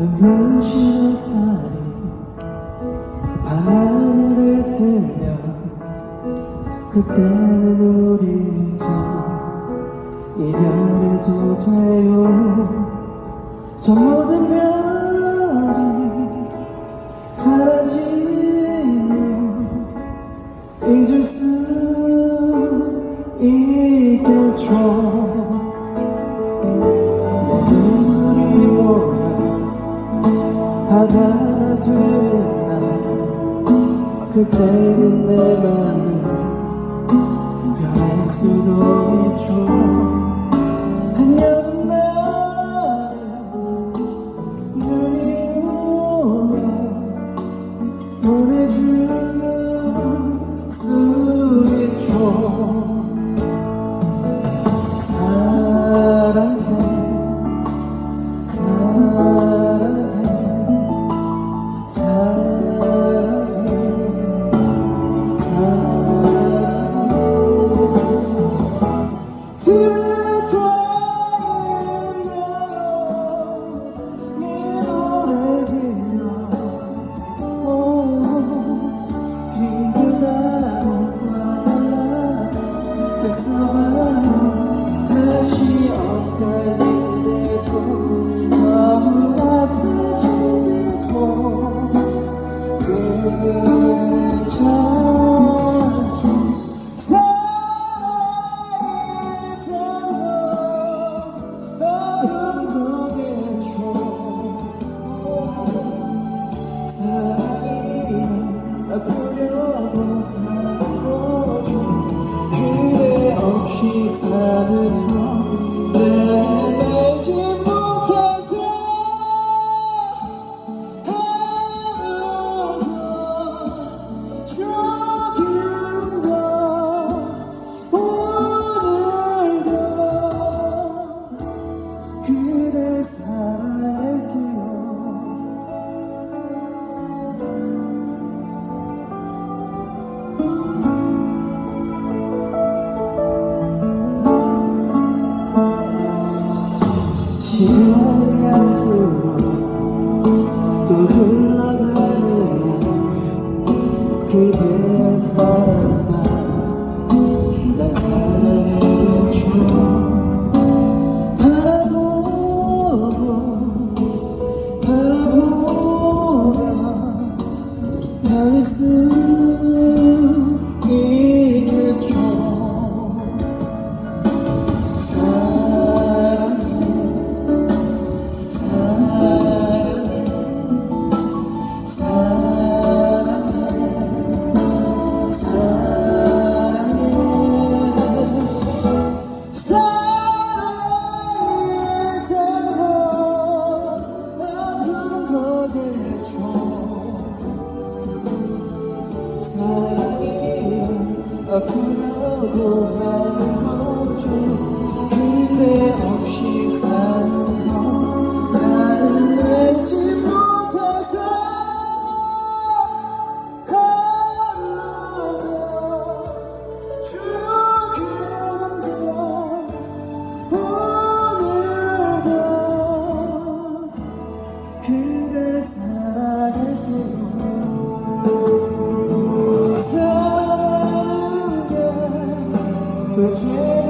눈부신 햇살이 밤하늘에 뜨면 그때는 우리도 이별해도 돼요. 저 모든 별이 사라지면 잊을 수 있겠죠 바다 되는 날 그때는 내 마음 변할 수도 있죠 我们的心爱的泥土，藏满自己的痛。 없 그대 사랑만 난 사랑해 아프라고 하는 거죠. 그대 없이 사는 거 나는 알지 못해서 가려다 죽은 거 오늘도 그